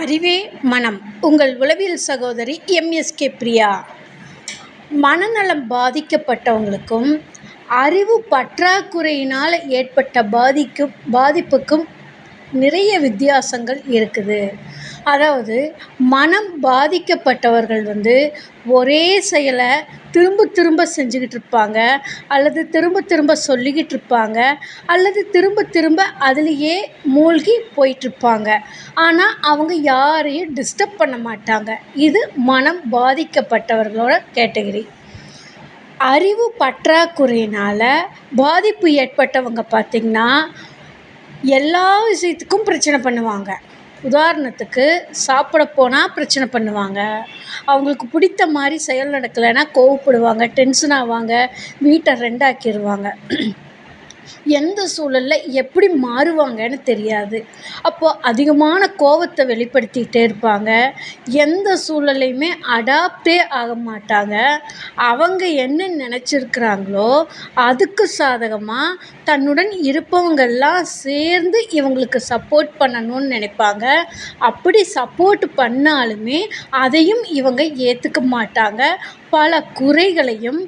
அறிவே மனம். உங்கள் உளவியல் சகோதரி எம்எஸ்கே பிரியா. மனநலம் பாதிக்கப்பட்டவங்களுக்கும் அறிவு பற்றாக்குறையினால் ஏற்பட்ட பாதிக்கும் பாதிப்புக்கும் நிறைய வித்தியாசங்கள் இருக்குது. அதாவது மனம் பாதிக்கப்பட்டவர்கள் வந்து ஒரே செயலை திரும்ப திரும்ப செஞ்சுக்கிட்டு இருப்பாங்க. அல்லது திரும்ப திரும்ப சொல்லிக்கிட்டு இருப்பாங்க. அல்லது திரும்ப திரும்ப அதுலேயே மூழ்கி போயிட்டுருப்பாங்க ஆனால் அவங்க யாரையும் டிஸ்டர்ப் பண்ண மாட்டாங்க. இது மனம் பாதிக்கப்பட்டவர்களோட கேட்டகிரி அறிவு பற்றாக்குறையினால் பாதிப்பு ஏற்பட்டவங்க பார்த்திங்கன்னா எல்லா விஷயத்துக்கும் பிரச்சனை பண்ணுவாங்க. உதாரணத்துக்கு சாப்பிட போனால் பிரச்சனை பண்ணுவாங்க. அவங்களுக்கு பிடித்த மாதிரி செயல் நடக்கலைன்னா கோவப்படுவாங்க டென்ஷன் ஆவாங்க வீட்டை ரெண்டாக்கிடுவாங்க எந்த சூழலில் எப்படி மாறுவாங்கன்னு தெரியாது. அப்போது அதிகமான கோவத்தை வெளிப்படுத்திக்கிட்டே இருப்பாங்க. எந்த சூழல்லையுமே அடாப்டே ஆக மாட்டாங்க. அவங்க என்ன நினச்சிருக்கிறாங்களோ அதுக்கு சாதகமாக தன்னுடன் இருப்பவங்கெல்லாம் சேர்ந்து இவங்களுக்கு சப்போர்ட் பண்ணணும்னு நினைப்பாங்க. அப்படி சப்போர்ட் பண்ணாலுமே அதையும் இவங்க ஏற்றுக்க மாட்டாங்க. பல குறைகளையும்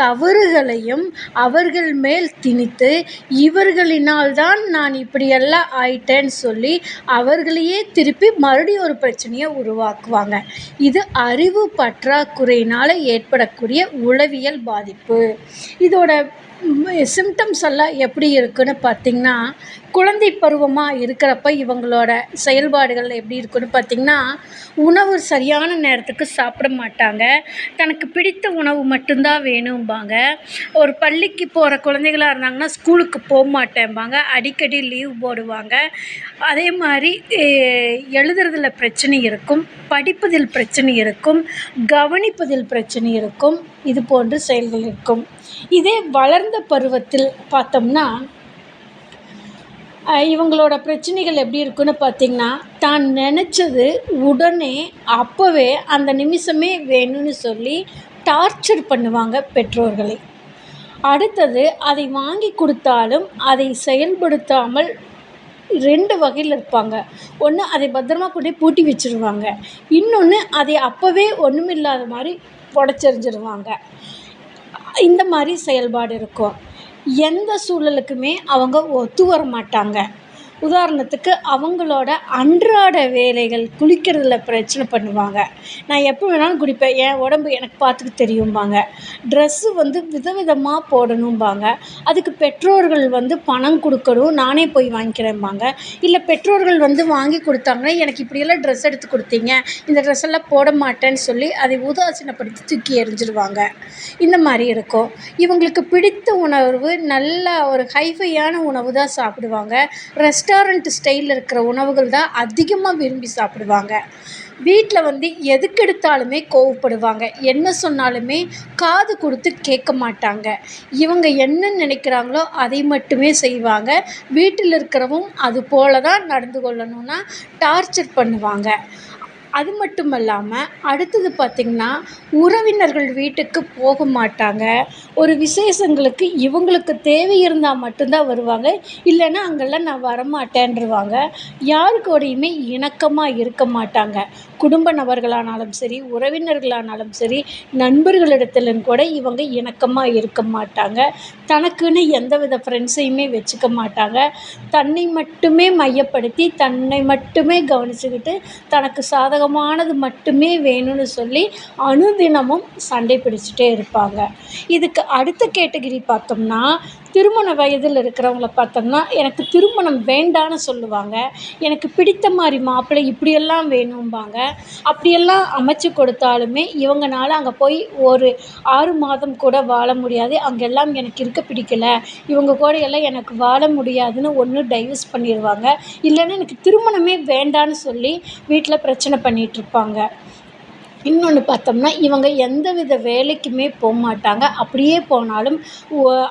தவறுகளையும் அவர்கள் மேல் திணித்து இவர்களினால் தான் நான் இப்படியெல்லாம் ஆயிட்டேன்னு சொல்லி அவர்களையே திருப்பி மறுபடியும் ஒரு பிரச்சனையை உருவாக்குவாங்க. இது அறிவு பற்றாக்குறையினால் ஏற்படக்கூடிய உளவியல் பாதிப்பு. இதோட சிம்டம்ஸ் எல்லாம் எப்படி இருக்குன்னு பார்த்திங்கன்னா குழந்தை பருவமாக இருக்கிறப்ப இவங்களோட செயல்பாடுகள் எப்படி இருக்குன்னு பார்த்திங்கன்னா உணவு சரியான நேரத்துக்கு சாப்பிட மாட்டாங்க. தனக்கு பிடித்த உணவு மட்டும்தான் வேணும்பாங்க ஒரு பள்ளிக்கு போகிற குழந்தைகளாக இருந்தாங்கன்னா ஸ்கூலுக்கு போக மாட்டேம்பாங்க. அடிக்கடி லீவ் போடுவாங்க. அதே மாதிரி எழுதுறதுல பிரச்சனை இருக்கும். படிப்பதில் பிரச்சனை இருக்கும். கவனிப்பதில் பிரச்சனை இருக்கும். இது போன்ற செயல்கள் இருக்கும். இதே வளர்ந்த பருவத்தில் பார்த்தோம்னா இவங்களோட பிரச்சனைகள் எப்படி இருக்குன்னு பார்த்திங்கன்னா தான் நினச்சது உடனே அப்போவே அந்த நிமிஷமே வேணும்னு சொல்லி டார்ச்சர் பண்ணுவாங்க பெற்றோர்களை. அடுத்தது அதை வாங்கி கொடுத்தாலும் அதை செயல்படுத்தாமல் ரெண்டு வகையில் இருப்பாங்க. ஒன்று அதை பத்திரமா கொண்டு பூட்டி வச்சுருவாங்க. இன்னொன்று அதை அப்போவே ஒன்றுமில்லாத மாதிரி உடச்செறிஞ்சிருவாங்க இந்த மாதிரி செயல்பாடு இருக்கும். எந்த சூழலுக்குமே அவங்க ஒத்து வர மாட்டாங்க. உதாரணத்துக்கு அவங்களோட அன்றாட வேலைகள் குளிக்கிறதுல பிரச்சனை பண்ணுவாங்க. நான் எப்போ வேணாலும் குளிப்பேன் என் உடம்பு எனக்கு பார்த்துக்க தெரியும்பாங்க. ட்ரெஸ்ஸு வந்து விதவிதமாக போடணும்பாங்க. அதுக்கு பெற்றோர்கள் வந்து பணம் கொடுக்கணும் நானே போய் வாங்கிக்கிறேன்பாங்க இல்லை பெற்றோர்கள் வந்து வாங்கி கொடுத்தாங்கன்னா எனக்கு இப்படியெல்லாம் ட்ரெஸ் எடுத்து கொடுத்தீங்க. இந்த ட்ரெஸ் எல்லாம் போட மாட்டேன்னு சொல்லி அதை உதாசீனப்படுத்தி தூக்கி எறிஞ்சிடுவாங்க இந்த மாதிரி இருக்கும். இவங்களுக்கு பிடித்த உணவு நல்ல ஒரு ஹைஃபையான உணவு தான் சாப்பிடுவாங்க. ரெஸ்ட் ரெஸ்டாரண்ட் ஸ்டைலில் இருக்கிற உணவுகள் தான் அதிகமாக விரும்பி சாப்பிடுவாங்க. வீட்டில் வந்து எதுக்கெடுத்தாலுமே கோவப்படுவாங்க. என்ன சொன்னாலுமே காது கொடுத்து கேட்க மாட்டாங்க. இவங்க என்ன நினைக்கிறாங்களோ அதை மட்டுமே செய்வாங்க. வீட்டில் இருக்கிறவும் அது போல தான் நடந்து கொள்ளணும்னா டார்ச்சர் பண்ணுவாங்க. அது மட்டும் இல்லாமல் அடுத்தது பார்த்திங்கன்னா உறவினர்கள் வீட்டுக்கு போக மாட்டாங்க. ஒரு விசேஷங்களுக்கு இவங்களுக்கு தேவை இருந்தால் மட்டும்தான் வருவாங்க. இல்லைன்னா அங்கெல்லாம் நான் வரமாட்டேன்ருவாங்க. யாரு இணக்கமாக இருக்க மாட்டாங்க. குடும்ப நபர்களானாலும் சரி உறவினர்களானாலும் சரி நண்பர்களிடத்திலும் கூட இவங்க இணக்கமாக இருக்க மாட்டாங்க. தனக்குன்னு எந்த வித ஃப்ரெண்ட்ஸையுமே வச்சுக்க மாட்டாங்க. தன்னை மட்டுமே மையப்படுத்தி தன்னை மட்டுமே கவனிச்சுக்கிட்டு தனக்கு சாதகமானது மட்டுமே வேணும்னு சொல்லி அனுதினமும் சண்டை பிடிச்சிட்டே இருப்பாங்க. இதுக்கு அடுத்த கேட்டகிரி பார்த்தோம்னா திருமண வயதில் இருக்கிறவங்கள பார்த்தோம்னா எனக்கு திருமணம் வேண்டான்னு சொல்லுவாங்க. எனக்கு பிடித்த மாதிரி மாப்பிள்ளை இப்படியெல்லாம் வேணும்பாங்க. அப்படியெல்லாம் அமைச்சு கொடுத்தாலுமே இவங்கனால அங்கே போய் ஒரு ஆறு மாதம் கூட வாழ முடியாது. அங்கெல்லாம் எனக்கு இருக்க பிடிக்கல. இவங்க கூட எல்லாம் எனக்கு வாழ முடியாதுன்னு ஒன்று டைவர்ஸ் பண்ணிடுவாங்க இல்லைன்னா எனக்கு திருமணமே வேண்டான்னு சொல்லி வீட்டில் பிரச்சனை பண்ணிகிட்ருப்பாங்க இன்னொன்று பார்த்தோம்னா இவங்க எந்த வித வேலைக்குமே போக மாட்டாங்க அப்படியே போனாலும்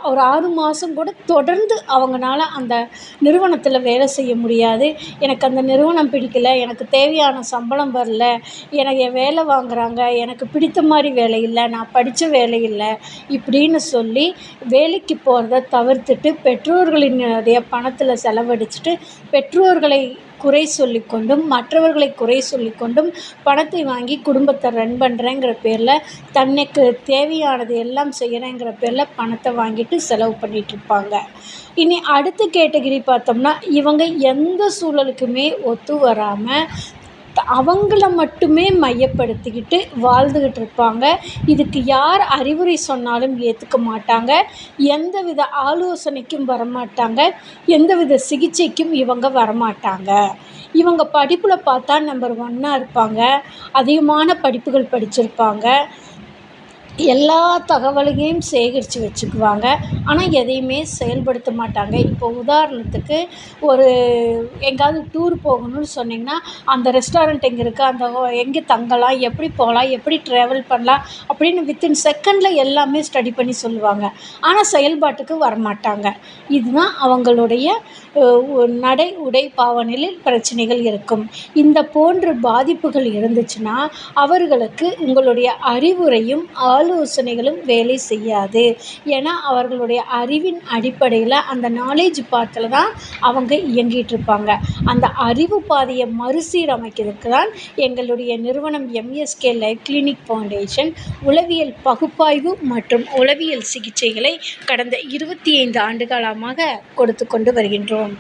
ஒரு ஆறு மாதம் கூட தொடர்ந்து அவங்கனால அந்த நிறுவனத்தில் வேலை செய்ய முடியாது. எனக்கு அந்த நிறுவனம் பிடிக்கல எனக்கு தேவையான சம்பளம் வரல எனக்கு வேலை வாங்குகிறாங்க எனக்கு பிடித்த மாதிரி வேலை இல்லை நான் படித்த வேலை இல்லை இப்படின்னு சொல்லி வேலைக்கு போகிறத தவிர்த்துட்டு பெற்றோர்களினுடைய பணத்தில் செலவழிச்சிட்டு பெற்றோர்களை குறை சொல்லிக்கொண்டும் மற்றவர்களை குறை சொல்லிக்கொண்டும் பணத்தை வாங்கி குடும்பத்தை ரன் பண்ணுறேங்கிற பேரில் தன்னைக்கு தேவையானது எல்லாம் செய்கிறேங்கிற பேரில் பணத்தை வாங்கிட்டு செலவு பண்ணிகிட்ருப்பாங்க இனி அடுத்த கேட்டகிரி பார்த்தோம்னா இவங்க எந்த சூழலுக்குமே ஒத்து வராமல் அவங்கள மட்டுமே மையப்படுத்திக்கிட்டு வாழ்ந்துக்கிட்டு இருப்பாங்க இதுக்கு யார் அறிவுரை சொன்னாலும் ஏற்றுக்க மாட்டாங்க. எந்தவித ஆலோசனைக்கும் வரமாட்டாங்க. எந்தவித சிகிச்சைக்கும் இவங்க வரமாட்டாங்க. இவங்க படிப்பில் பார்த்தா நம்பர் ஒன்னாக இருப்பாங்க. அதிகமான படிப்புகள் படிச்சிருப்பாங்க. எல்லா தகவலையும் சேகரித்து வச்சுக்குவாங்க. ஆனால் எதையுமே செயல்படுத்த மாட்டாங்க. இப்போ உதாரணத்துக்கு ஒரு எங்கேயாவது டூர் போகணும்னு சொன்னிங்கன்னா அந்த ரெஸ்டாரண்ட் எங்கே இருக்குது அந்த எங்கே தங்கலாம்? எப்படி போகலாம்? எப்படி ட்ராவல் பண்ணலாம்? அப்படின்னு வித்தின் செகண்டில் எல்லாமே ஸ்டடி பண்ணி சொல்லுவாங்க. ஆனால் செயல்பாட்டுக்கு வரமாட்டாங்க. இதுதான் அவங்களுடைய நடை உடை பாவனையில் பிரச்சனைகள் இருக்கும். இந்த போன்ற பாதிப்புகள் இருந்துச்சுன்னா அவர்களுக்கு உங்களுடைய அறிவுரையும் ஆள் ஆலோசனைகளும் வேலை செய்யாது. ஏன்னா அவர்களுடைய அறிவின் அடிப்படையில் அந்த நாலேஜ் பாத்தில் தான் அவங்க இயங்கிட்டு இருப்பாங்க. அந்த அறிவு பாதையை மறுசீரமைக்கிறதுக்கு தான் எங்களுடைய நிறுவனம் எம்எஸ்கே லைஃப் கிளினிக் ஃபவுண்டேஷன் உளவியல் பகுப்பாய்வு மற்றும் உளவியல் சிகிச்சைகளை கடந்த இருபத்தி ஐந்து ஆண்டு காலமாக கொடுத்து கொண்டு வருகின்றோம்.